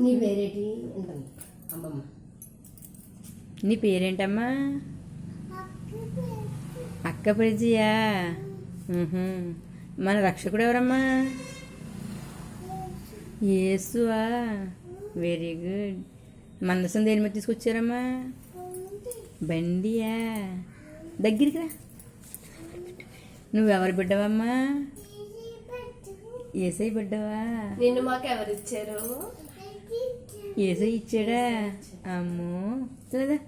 నీ పేరేటి అమ్మమ్మ. నీ పేరేంటమ్మా? అక్క పరిచయా మ్హూ. మన రక్షకుడు ఎవరమ్మా? యేసువా. వెరీ గుడ్ మందసం దేని మీద తీసుకొచ్చారమ్మా? బండియా. దగ్గరికి రా. నువ్వెవరు బిడ్డవమ్మా? ఏసై బిడ్డవా? నిన్ను మాకు ఎవరిచ్చారు ఏసై ఇచ్చాడా? అమ్మో. లేదా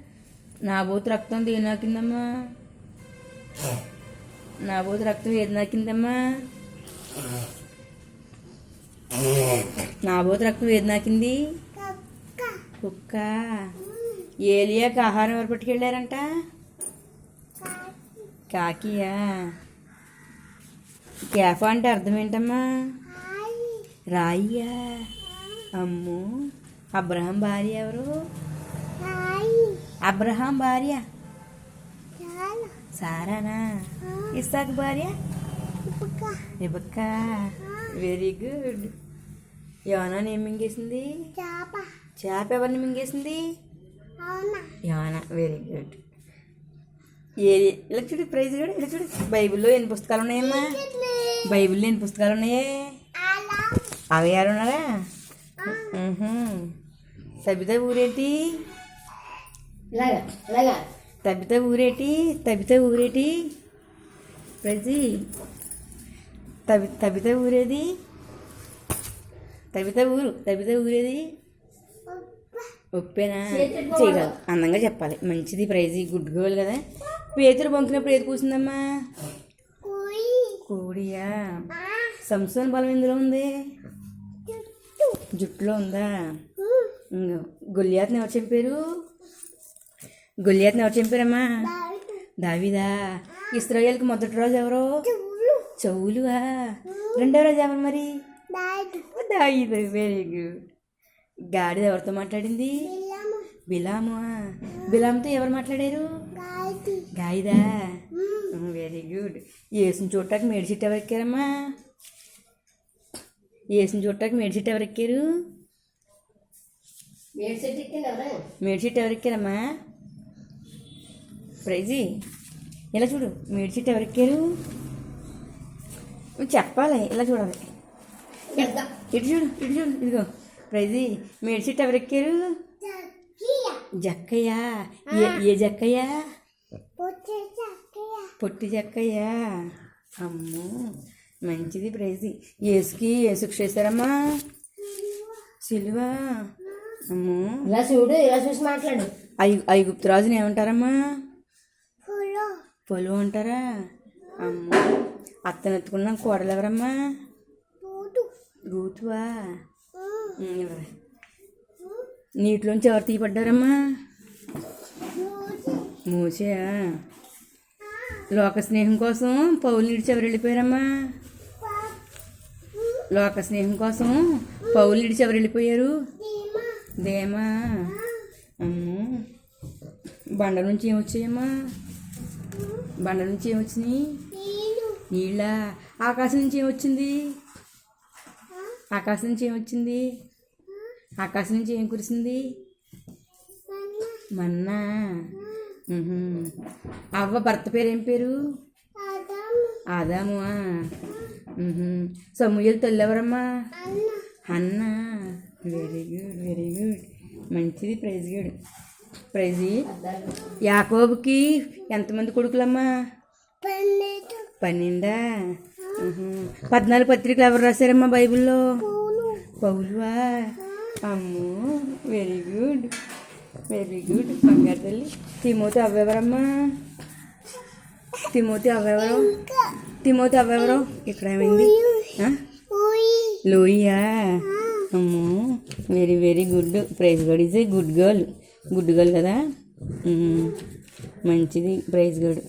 నా బోతు రక్తం దేని నాకిందమ్మా? నా బోతు రక్తం ఏది నాకిందమ్మా? నా బోతు రక్తం ఏది నాకింది? కుక్క. ఏలియాకి ఆహారం ఎవరు పట్టుకెళ్ళారంట? కాకియా? కేఫా అంటే అర్థం ఏంటమ్మా? రాయ్యా? అమ్మో. అబ్రహాం భార్య ఎవరు? అబ్రహాం భార్య. సారానా? ఇస్సాక్ భార్య? Rebecca very good. యోనా ఏం మింగేసింది? చేప. ఎవరిని మింగేసింది? యోనా వెరీ గుడ్. ఏ ఇలా చూడు ప్రైజ్ కూడా ఇలా చూడు. బైబిల్లో ఎన్ని పుస్తకాలు ఉన్నాయమ్మా? బైబిల్లో ఎన్ని పుస్తకాలు ఉన్నాయే? అవి ఎవరు సబిత ఊరేటి? తబిత ఊరేటి? తబిత ఊరేటి? ప్రతి తబి తబిత ఊరేది? తబిత ఊరు తబిత ఊరేది? ఒప్పేనా? చేయగలదు అందంగా చెప్పాలి. మంచిది ప్రైజ్ గుడ్ గోల్ కదా. పేతురు బొంకినప్పుడు ఏది కూసిందమ్మా కోడియా? సంసోన్ బలం ఎందులో ఉంది? జుట్టులో ఉందా? గొల్లియాత్ని ఎవరు చంపారు? గొల్లియాత్ని ఎవరు చంపారమ్మా? దావిదా. ఇస్రాయేల్కి మొదటి రోజు ఎవరు? చెవులువా? రెండో రోజు ఎవరు మరి? దావిదు. వెరీ గుడ్ గాడిద ఎవరితో మాట్లాడింది? బిలాము. బిలాంతో ఎవరు మాట్లాడారు? గాయిదా. వెరీ గుడ్ ఏసుని చూడటానికి మేడి చెట్టు ఎవరు ఎక్కారమ్మా? ఏసుని చూడటానికి మేడి చెట్టు ఎవరు ఎక్కారు? వేడి చెట్టు ఎక్కింది ఎవరా మేడి చెట్టు ఎవరు ఎక్కారమ్మా ప్రైజీ ఇలా చూడు మేడి చెట్టు ఎవరు ఎక్కారు నువ్వు చెప్పాలి ఇలా చూడాలి ఇటు చూడు ఇటు చూడు ఇదిగో ప్రైజీ మేడి చెట్టు ఎవరు ఎక్కారు జక్కయ్య ఏ జక్కయ్య పొట్టి జక్కయ్య అమ్మో మంచిది ప్రైజీ ఏసుకి ఏసుకు చేశారమ్మా సిలువ ఇలా చూడు ఇలా చూసి మాట్లాడు. ఐ ఐగుప్తు రాజుని ఏమంటారమ్మా? పొలు. అంటారా? అమ్మో అత్తను ఎత్తుకున్న కోడలు ఎవరమ్మా? రూతువా? నీటిలోంచి ఎవరు తీయబడ్డారమ్మా మూసా. లోక స్నేహం కోసం పౌలు నిడిచి ఎవరు వెళ్ళిపోయారమ్మా? లోక స్నేహం కోసం పౌలు నిడిచి ఎవరు వెళ్ళిపోయారు? దేమా? అమ్మో. బండ నుంచి ఏమొచ్చాయమ్మా బండ నుంచి ఏమొచ్చినాయి నీళ్ళ. ఆకాశం నుంచి ఏమొచ్చింది ఆకాశం నుంచి ఏమొచ్చింది ఆకాశం నుంచి ఏం కురిసింది? మన్నా. అవ్వ భర్త పేరు ఏం పేరు? ఆదాము. సమూహలు తెల్లెవరమ్మా? అన్న. Very good very good. మంచిది ప్రైజ్ గుడ్. ప్రైజ్ యాకోబుకి ఎంతమంది కొడుకులమ్మా? పన్నెండా. పద్నాలుగు పత్రికలు ఎవరు రాశారమ్మా బైబిల్లో? పౌలువా? అమ్మో వెరీ గుడ్. Very good. బంగారు తల్లి. తిమోతి అవ్వెవరమ్మా? తిమోతి అవ్వెవరు? తిమోతి అవ్వెవరు? ఇక్కడ ఏమైంది? ఆ? Very very good praise God is a good girl good girl కదా? మంచిది ప్రైజ్ గడ్